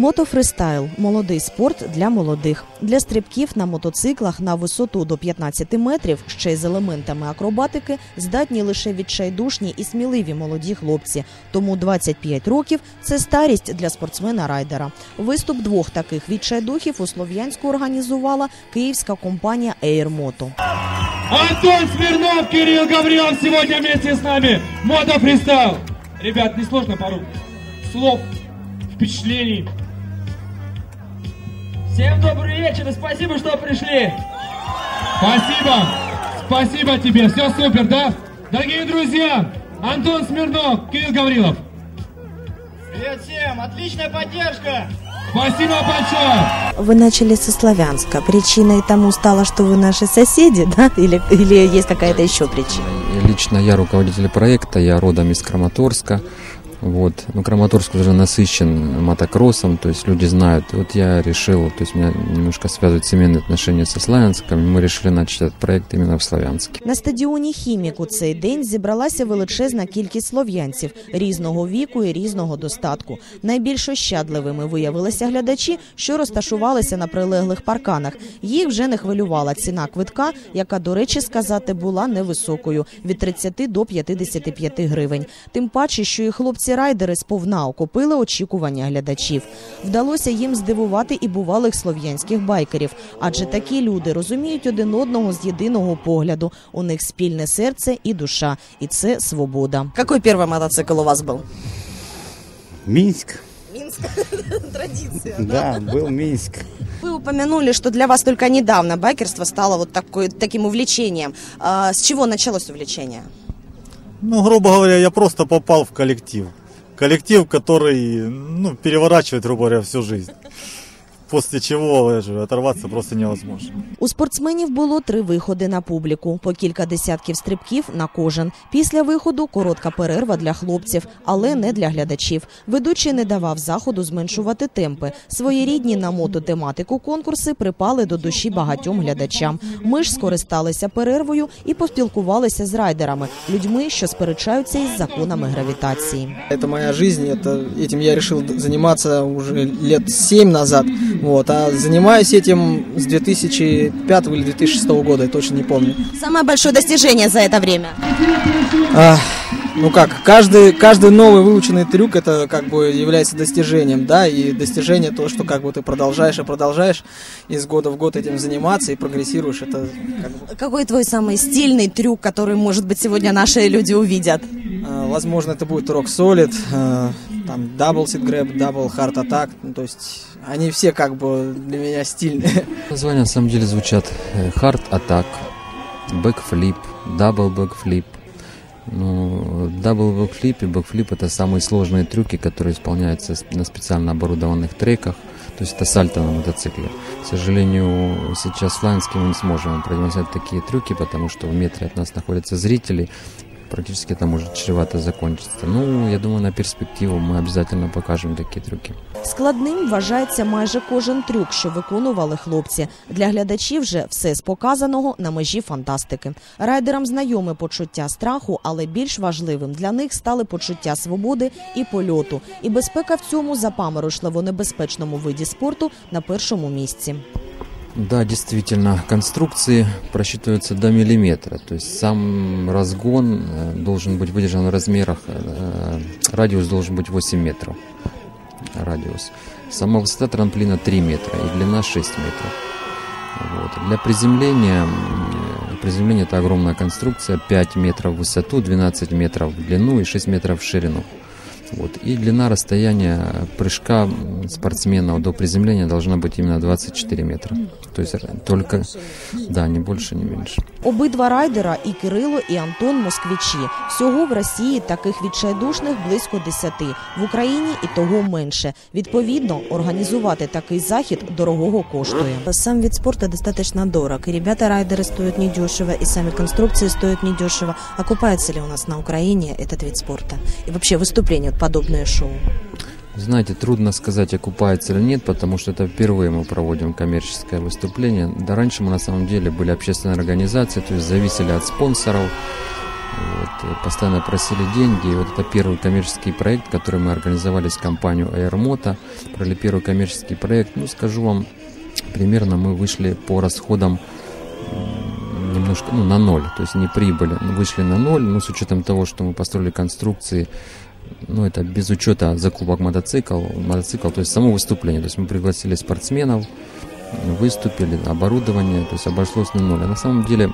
Мотофристайл молодий спорт для молодих. Для стрибків на мотоциклах на висоту до 15 метрів, ще й з елементами акробатики, здатні лише відчайдушні і сміливі молоді хлопці. Тому 25 років це старість для спортсмена-райдера. Виступ двох таких відчайдухів у Слов'янську організувала київська компанія Airmoto. Антон Смирнов, Кирилл Гаврилов сегодня вместе с нами. Мото фристайл. Ребят, несложно пару слов, впечатлений. Всем добрый вечер и спасибо, что пришли. Спасибо. Спасибо тебе. Все супер, да? Дорогие друзья, Антон Смирнов, Кирилл Гаврилов. Привет всем! Отличная поддержка! Спасибо большое. Вы начали со Славянска. Причиной тому стало, что вы наши соседи, да? Или, или есть какая-то еще причина? Лично я руководитель проекта, я родом из Краматорска. Вот. Ну, Краматорск уже насыщен мотокроссом, то есть люди знают. Вот я решил, то есть меня немножко связывают семейные отношения со Славянском, и мы решили начать этот проект именно в Славянске. На стадіоні Хімік у цей день зібралася величезна кількість слов'янців різного віку і різного достатку. Найбільш ощадливими виявилися глядачі, що розташувалися на прилеглих парканах. Їх вже не хвилювала ціна квитка, яка, до речі, сказати була невисокою від 30 до 55 гривень. Тим паче, що і хлопці-райдери сповна окупили очікування глядачів. Вдалося їм здивувати і бувалих слов'янських байкерів, адже такі люди розуміють один одного з єдиного погляду. У них спільне серце і душа, і це свобода. Який перший мотоцикл у вас був? Минск. Минск. Традиція. Да, был Минск. Вы упомянули, что для вас только недавно байкерство стало вот такой, таким увлечением. А, с чего началось увлечение? Ну, грубо говоря, я просто попал в коллектив. Коллектив, который, ну, переворачивает, грубо говоря, всю жизнь После чего я же, оторваться просто невозможно. У спортсменів було три виходи на публіку, по кілька десятків стрибків на кожен. Після виходу коротка перерва для хлопців, але не для глядачів. Ведучий не давав заходу зменшувати темпи. Своєрідні на мототематику конкурси припали до душі багатьом глядачам. Ми ж скористалися перервою і поспілкувалися з райдерами, людьми, що сперечаються із законами гравітації. Это моя жизнь, это, этим я решил заниматься уже лет семь назад. Вот, а занимаюсь этим с 2005 или 2006 года, я точно не помню. Самое большое достижение за это время. А, ну как, каждый, каждый новый выученный трюк это как бы является достижением, да, и достижение то, что как бы ты продолжаешь и продолжаешь из года в год этим заниматься и прогрессируешь, это как бы, Какой твой самый стильный трюк, который, может быть, сегодня наши люди увидят? а, возможно, это будет Solid, а, там Grab, Double Hard Attack, ну, то есть они все как бы для меня стильные. Названия на самом деле звучат Hard Attack, Backflip, Double Backflip. Ну, Double Backflip и Backflip это самые сложные трюки, которые исполняются с- на специально оборудованных треках. То есть это сальто на мотоцикле. К сожалению, сейчас в Ланске мы не сможем продемонстрировать такие трюки, потому что в метре от нас находятся зрители. Практически это может чревато закончиться. Ну, я думаю, на перспективу мы обязательно покажем такие трюки. Складним вважається майже кожен трюк, що виконували хлопці. Для глядачів же все з показаного на межі фантастики. Райдерам знайоме почуття страху, але більш важливим для них стали почуття свободи і польоту. І безпека в цьому запаморочливо небезпечному виді спорту на першому місці. Да, действительно, конструкции просчитываются до миллиметра. То есть сам разгон э, должен быть выдержан в размерах, э, радиус должен быть 8 метров. Радиус. Сама высота трамплина 3 метра и длина 6 метров. Вот. Для приземления, э, приземление это огромная конструкция, 5 метров в высоту, 12 метров в длину и 6 метров в ширину. Вот. И длина расстояния прыжка м, спортсмена до приземления должна быть именно 24 метра. То есть р- только, да, не больше, не меньше. Обидва райдера і Кирило, і Антон москвичі. Всього в Росії таких відчайдушних близько десяти. В Україні і того менше. Відповідно, організувати такий захід дорогого коштує. Сам вид спорту достаточно дорог. И ребята райдеры стоят недешево, и сами конструкции стоят недешево. Окупается ли у нас на Украине этот вид спорта? И вообще выступление, вот подобное шоу? Знаете, трудно сказать, окупается или нет, потому что это впервые мы проводим коммерческое выступление. Да раньше мы на самом деле были общественной организацией, то есть зависели от спонсоров. Вот, э, постоянно просили деньги. И вот это первый коммерческий проект, который мы организовали с компанией Airmoto. Провели первый коммерческий проект. Ну, скажу вам, примерно мы вышли по расходам немножко, ну, на ноль, то есть не прибыли. Ну, Вышли на ноль, но с учетом того, что мы построили конструкции, ну, это без учета закупок мотоцикл, мотоцикл, то есть само выступление. То есть мы пригласили спортсменов, выступили, оборудование, то есть обошлось на ноль. А на самом деле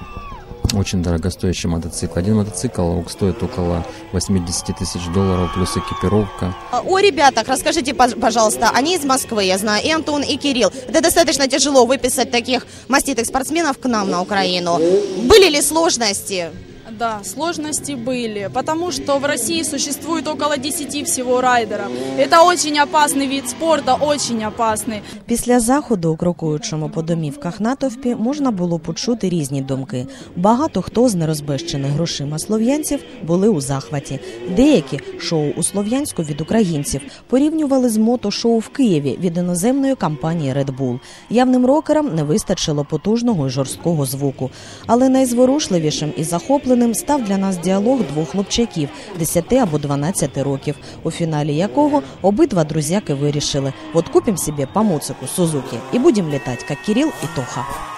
очень дорогостоящий мотоцикл. Один мотоцикл стоит около 80 тысяч долларов, плюс экипировка. О ребятах расскажите, пож- пожалуйста, они из Москвы, я знаю, и Антон, и Кирилл. Это достаточно тяжело выписать таких маститых спортсменов к нам на Украину. Были ли сложности? Да, сложности были, потому что в России существует около 10 всего райдеров. Это очень опасный вид спорта, очень опасный. Після заходу, у крокуючому по домівках натовпі, можна було почути різні думки. Багато хто з нерозбещених грошима слов'янців були у захваті. Деякі шоу у Слов'янську від українців порівнювали з мото-шоу в Києві від іноземної компанії Red Bull. Явним рокерам не вистачило потужного і жорсткого звуку. Але найзворушливішим і захопленим став для нас діалог двох хлопчаків 10 або 12 років, у фіналі якого обидва друзяки вирішили: от купим собі по моцику Сузуки і будем літати, як Кирил і Тоха.